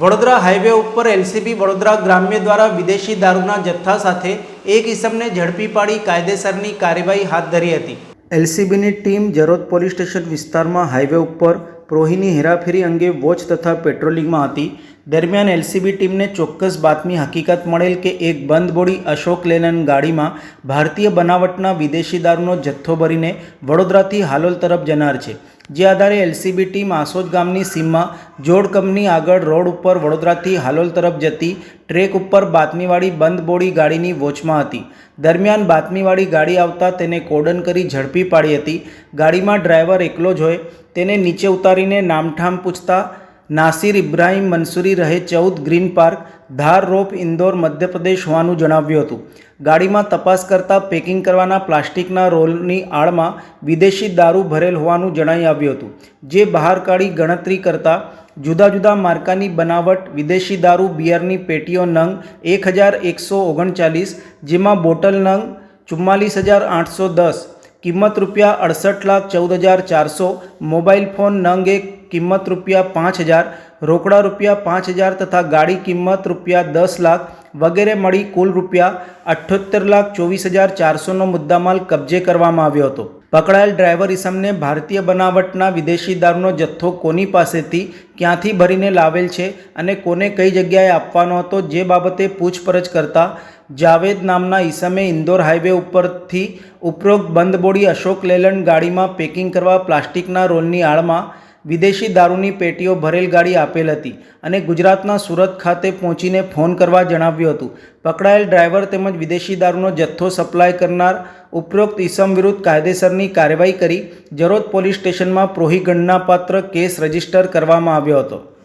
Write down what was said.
Vadodara highway ઉપર LCB Vadodara ગ્રામ્ય દ્વારા વિદેશી દારૂના જથ્થા સાથે એક ઇસમને ઝડપી પાડી કાયદેસરની કાર્યવાહી હાથ ધરી હતી. એલસીબીની ટીમ જરોદ પોલીસ સ્ટેશન વિસ્તારમાં હાઈવે ઉપર પ્રોહીની હેરાફેરી અંગે વોચ તથા પેટ્રોલિંગમાં હતી. દરમિયાન એલસીબી ટીમને ચોક્કસ બાતમી હકીકત મળેલ કે એક બંધ બોડી અશોક લેનન ગાડીમાં ભારતીય બનાવટના વિદેશી દારૂનો જથ્થો ભરીને વડોદરાથી હાલોલ તરફ જનાર છે. જે આધારે એલસીબી ટીમ આસોદ ગામની સીમમાં જોડ કંપની આગળ રોડ ઉપર વડોદરાથી હાલોલ તરફ જતી ટ્રેક ઉપર બાતમીવાળી બંધ બોડી ગાડીની વોચમાં હતી. દરમિયાન બાતમીવાળી ગાડી આવતા તેને કોડન કરી ઝડપી પાડી હતી. ગાડીમાં ડ્રાઈવર એકલો જ હોય, તેને નીચે ઉતારીને નામઠામ પૂછતા નાસિર ઇબ્રાહિમ મંસૂરી રહે ચૌદ ગ્રીન પાર્ક, ધાર રોપ ઇન્દોર, મધ્યપ્રદેશ હોવાનું જણાવ્યું હતું. ગાડીમાં તપાસ કરતાં પેકિંગ કરવાના પ્લાસ્ટિકના રોલની આડમાં વિદેશી દારૂ ભરેલ હોવાનું જણાઈ આવ્યું હતું. જે બહાર કાઢી ગણતરી કરતાં જુદા જુદા માર્કાની બનાવટ, વિદેશી દારૂ, બિયરની પેટીઓ નંગ એક હજાર એકસો ઓગણચાલીસ, જેમાં બોટલ નંગ ચુમ્માલીસ હજાર આઠસો દસ, કિંમત રૂપિયા અડસઠ લાખ ચૌદ હજાર ચારસો, મોબાઈલ ફોન નંગ એક કિંમત રૂપિયા પાંચ હજાર, રોકડા રૂપિયા પાંચ હજાર તથા ગાડી કિંમત રૂપિયા દસ લાખ વગેરે મળી કુલ રૂપિયા અઠ્યોતેર લાખ ચોવીસ હજાર ચારસોનો મુદ્દામાલ કબજે કરવામાં આવ્યો હતો. પકડાયેલ ડ્રાઈવર ઇસમને ભારતીય બનાવટના વિદેશી દારૂનો જથ્થો કોની પાસેથી ક્યાંથી ભરીને લાવેલ છે અને કોને કઈ જગ્યાએ આપવાનો હતો જે બાબતે પૂછપરછ કરતા જાવેદ નામના ઈસમે ઇન્દોર હાઈવે ઉપરથી ઉપરોક્ત બંધ બોડી અશોક લેલન ગાડીમાં પેકિંગ કરવા પ્લાસ્ટિકના રોલની આડમાં વિદેશી દારૂની પેટીઓ ભરેલ ગાડી આપેલ હતી અને ગુજરાતના સુરત ખાતે પહોંચીને ફોન કરવા જણાવ્યું હતું. પકડાયેલ ડ્રાઈવર તેમજ વિદેશી દારૂનો જથ્થો સપ્લાય કરનાર ઉપરોક્ત ઈસમ વિરુદ્ધ કાયદેસરની કાર્યવાહી કરી જરોદ પોલીસ સ્ટેશનમાં પ્રોહિગણનાપાત્ર કેસ રજિસ્ટર કરવામાં આવ્યો હતો.